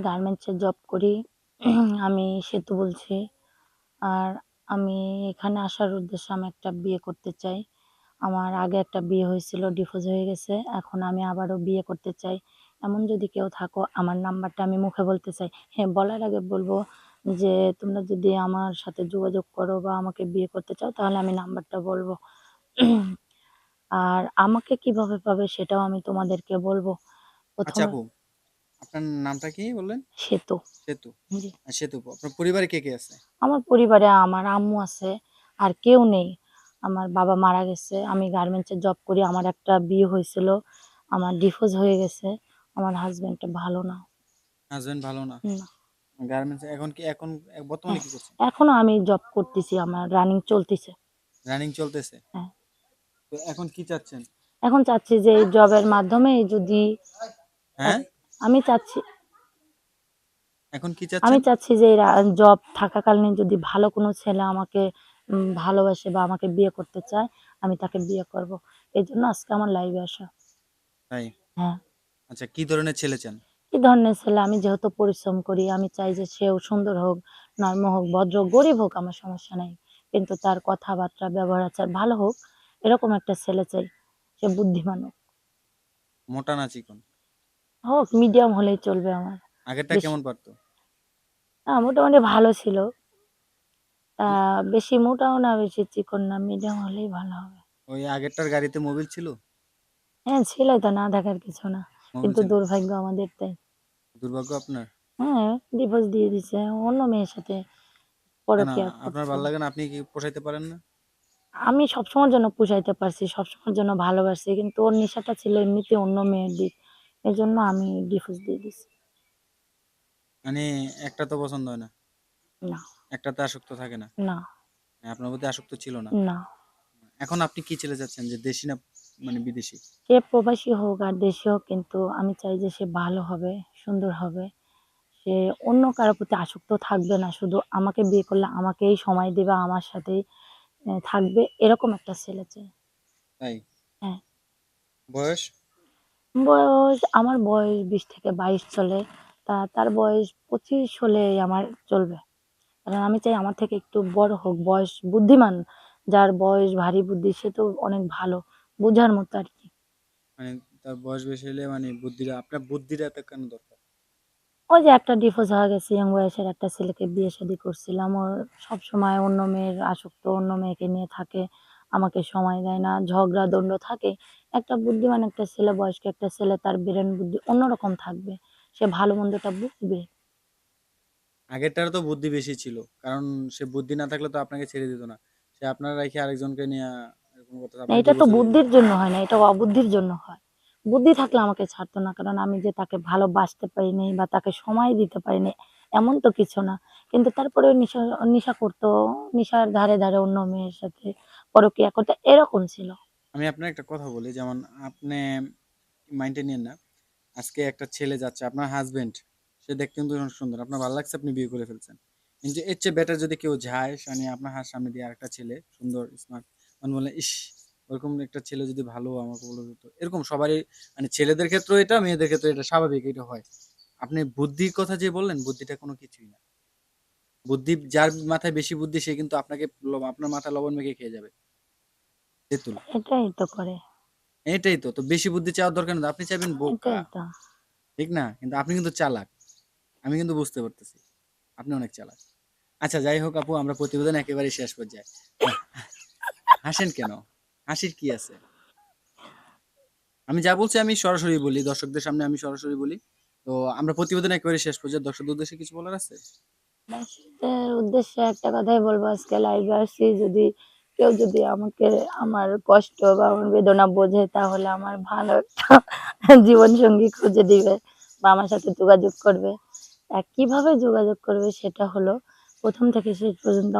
গার্মেন্টসে জব করি। আমি সেতু বলছি। আর আমি এখানে আসার উদ্দেশ্যে আমি একটা বিয়ে করতে চাই। আমার আগে একটা বিয়ে হয়েছিল ডিভোর্স হয়ে গেছে। এখন আমি আবারও বিয়ে করতে চাই। এমন যদি কেউ থাকো আমার নাম্বারটা আমি মুখে বলতে চাই। হ্যাঁ বলার আগে বলব যে তোমরা যদি আমার সাথে যোগাযোগ করো বা আমাকে বিয়ে করতে চাও তাহলে আমি নাম্বারটা বলব। আর আমাকে কীভাবে পাবে সেটাও আমি তোমাদেরকে বলব। আচ্ছা প্রথমে আপনার নামটা কি বললেন? সেতু। সেতু। জি। সেতু আপনার পরিবারে কে কে আছে? আমার পরিবারে আমার আম্মু আছে আর কেউ নেই। আমার বাবা মারা গেছে আমি গার্মেন্টসে জব করি আমার একটা বিয়ে হয়েছিল আমার ডিভোর্স হয়ে গেছে আমার হাজবেন্ডটা ভালো না। হাজবেন্ড ভালো না? না। গার্মেন্টস এখন কি এখন বর্তমানে কি করছেন? এখনও আমি জব করতেছি আমার রানিং চলতেছে। রানিং চলতেছে? হ্যাঁ। তো এখন কি চাচ্ছেন? এখন চাচ্ছি যে এই জবের মাধ্যমে যদি হ্যাঁ? আমি চাচ্ছি। এখন কি আমি চাচ্ছি যে জব থাকাকালীন যদি ভালো কোনো ছেলে আমাকে উম, ভালোবাসে বা আমাকে বিয়ে করতে চায় আমি তাকে বিয়ে করব। এই জন্য আজকে আমার লাইভে আসা। তাই? হ্যাঁ। আচ্ছা কি ধরনের ছেলে চান? কি ধরনের ছেলে? আমি যেহেতু পরিশ্রম করি আমি চাই যে সেও সুন্দর হোক নর্ম হোক ভদ্র গরিব হোক আমার সমস্যা নাই। কিন্তু তার কথাবার্তা ব্যবহার আচার ভালো হোক এরকম একটা ছেলে চাই সে বুদ্ধিমান হোক। মোটা না চিকন? হোক মিডিয়াম হলেই চলবে আমার। আগেরটা বেশ- কেমন পারতো? হ্যাঁ মোটামুটি ভালো ছিল। তা বেশি মোটাও না বেশি চিকন না মিডিয়াম হলেই ভালো হবে। ওই আগেরটার গাড়িতে মোবিল ছিল? হ্যাঁ ছিল তো না দেখার কিছু না। মোবিল কিন্তু ছিল? দুর্ভাগ্য আমাদের তাই। দুর্ভাগ্য আপনার? হ্যাঁ ডিভোর্স দিয়ে দিছে। অন্য মেয়ের সাথে কেন পরকীয়া আপনার করছে। ভালো লাগে না? আপনি কি পোষাইতে পারেন না? আমি সবসময়ের জন্য পুষাইতে পারছি সবসময়ের জন্য ভালোবাসি। কিন্তু ওর নেশাটা ছিল এমনিতে অন্য মেয়ের দিক। এই জন্য আমি ডিভোর্স দিয়ে দিছি। মানে একটা তো পছন্দ হয় না? না। একটাতে আসক্ত থাকে না? না। আপনার প্রতি আসক্ত ছিল না? না। এখন আপনি কি ছেলে চাচ্ছেন যে দেশি না মানে বিদেশি? সে প্রবাসী হোক আর দেশি হোক কিন্তু আমি চাই যে সে ভালো হবে সুন্দর হবে। সে অন্য কারোর প্রতি আসক্ত থাকবে না শুধু আমাকে বিয়ে করলে আমাকেই সময় দেবে আমার সাথেই থাকবে এরকম একটা ছেলে চাই। তাই? হ্যাঁ। বয়স? বয়স আমার বয়স বিশ থেকে বাইশ চলে। তা তার বয়স পঁচিশ হলে আমার চলবে। কারণ আমি চাই আমার থেকে একটু বড় হোক বয়স বুদ্ধিমান। যার বয়স ভারী বুদ্ধি সে তো অনেক ভালো। বোঝার মতো আর কি। মানে তার বয়স বেশি হলে মানে বুদ্ধিটা আপনার বুদ্ধিটা এত কেন দরকার? ওই যে একটা ডিভোর্স হয়ে গেছে ইয়ং বয়সের একটা ছেলেকে বিয়ে শাদী করছিলাম। ওর সবসময় অন্য মেয়ের আসক্ত অন্য মেয়েকে নিয়ে থাকে। আমাকে সময় দেয় না ঝগড়া দণ্ড থাকে। একটা বুদ্ধিমান একটা ছেলে বয়স্ক একটা ছেলে তার ব্রেন বুদ্ধি অন্যরকম থাকবে। সে ভালো মন্দটা বুঝবে। আগেরটার তো বুদ্ধি বেশি ছিল কারণ সে বুদ্ধি না থাকলে তো আপনাকে ছেড়ে দিত না। সে আপনার রেখে আরেকজনকে নিয়ে এরকম এটা তো বুদ্ধির জন্য হয় না এটা অবুদ্ধির জন্য হয়। বুদ্ধি থাকলে আমাকে ছাড়তো না কারণ আমি যে তাকে ভালোবাসতে পারিনি বা তাকে সময় দিতে পারিনি এমন তো কিছু না। কিন্তু তারপরে নেশা নেশা করতো নেশার ধারে ধারে অন্য মেয়ের সাথে পরকিয়া করতো এরকম ছিল। আমি আপনার একটা কথা বলি, যেমন আপনি মাইন্ডে নিয়েন না, আজকে একটা ছেলে যাচ্ছে, আপনার হাজবেন্ড সে দেখতে কিন্তু সুন্দর, আপনার ভালো লাগছে, আপনি বিয়ে করে ফেলছেন। কিন্তু এর চেয়ে বেটার যদি কেউ যায় মানে আপনার হাত সামনে দিয়ে আরেকটা ছেলে, সুন্দর স্মার্ট মানে বলে ইস, ওরকম একটা ছেলে যদি ভালো আমাকে বলে দিত। এরকম সবারই মানে ছেলেদের ক্ষেত্রে এটা, মেয়েদের ক্ষেত্রে এটা স্বাভাবিক, এটা হয়। আপনি বুদ্ধির কথা যে বললেন, বুদ্ধিটা কোনো কিছুই না। বুদ্ধি যার মাথায় বেশি বুদ্ধি সে কিন্তু আপনাকে আপনার মাথায় লবণ মেখে খেয়ে যাবে। তেঁতুল এটাই তো করে। এটাই তো তো বেশি বুদ্ধি চাওয়ার দরকার নেই। আপনি চাইবেন বোকা। ঠিক না? কিন্তু আপনি কিন্তু চালাক। আমি কিন্তু বুঝতে পারতেছি। আপনি অনেক চালাক। আচ্ছা যাই হোক আপু আমরা প্রতিবেদন একেবারে শেষ পর্যায়ে। হাসেন কেন? হাসির কি আছে? আমি যা বলছি আমি সরাসরি বলি দর্শকদের সামনে আমি সরাসরি বলি। তো আমরা প্রতিবেদন একেবারে শেষ পর্যায়ে। দর্শকদের উদ্দেশ্যে কিছু বলার আছে? দর্শকদের উদ্দেশ্যে একটা কথাই বলব আজকে লাইভে আসছি। যদি কেউ যদি আমাকে আমার কষ্ট বা আমার বেদনা বোঝে, তাহলে আমার ভালো একটা জীবন সঙ্গী খুঁজে দিবে বা আমার সাথে যোগাযোগ করবে। তা কীভাবে যোগাযোগ করবে সেটা হলো প্রথম থেকে শেষ পর্যন্ত